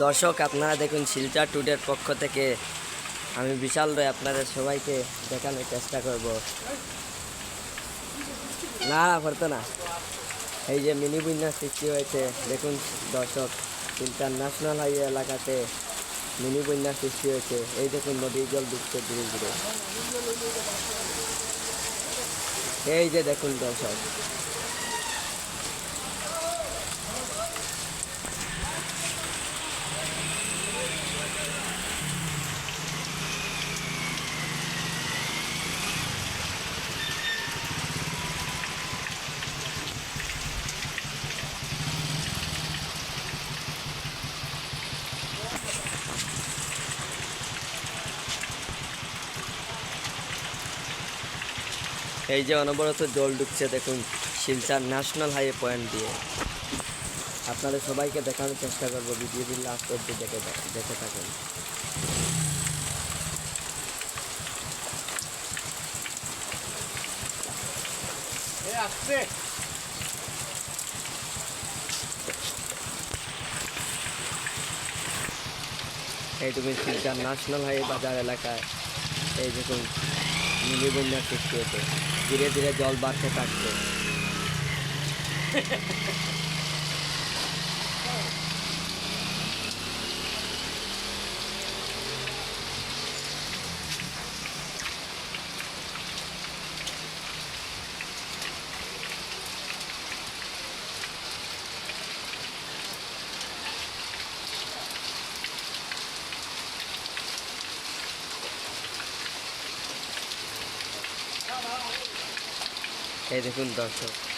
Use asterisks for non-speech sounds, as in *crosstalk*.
দর্শক, আপনারা দেখুন শিলচর টুডের পক্ষ থেকে। আমি বিশাল রয় আপনাদের সবাইকে দেখানোর চেষ্টা করব। না করতো না। এই যে মিনি বন্যার সৃষ্টি হয়েছে, দেখুন দর্শক ইন্টারন্যাশনাল হাইওয়ে এলাকাতে মিনি বন্যার সৃষ্টি হয়েছে। এই দেখুন নদীর জল ঢুকছে ধীরে ধীরে। এই যে দেখুন দর্শক এই যে অনবরত জল ঢুকছে দেখুন শিলচর ন্যাশনাল হাইওয়ে পয়েন্ট দিয়ে। আপনাদের সবাইকে দেখানোর চেষ্টা করব ভিডিওটি লাস্ট অব্দি দেখে দেখে থাকুন। এইটুকু শিলচর ন্যাশনাল হাইওয়ে বাজার এলাকায় এই দেখুন বন্যার সৃষ্টি হতো ধীরে ধীরে জল বাড়তে থাকছে। *laughs* এই দেখুন দর্শক।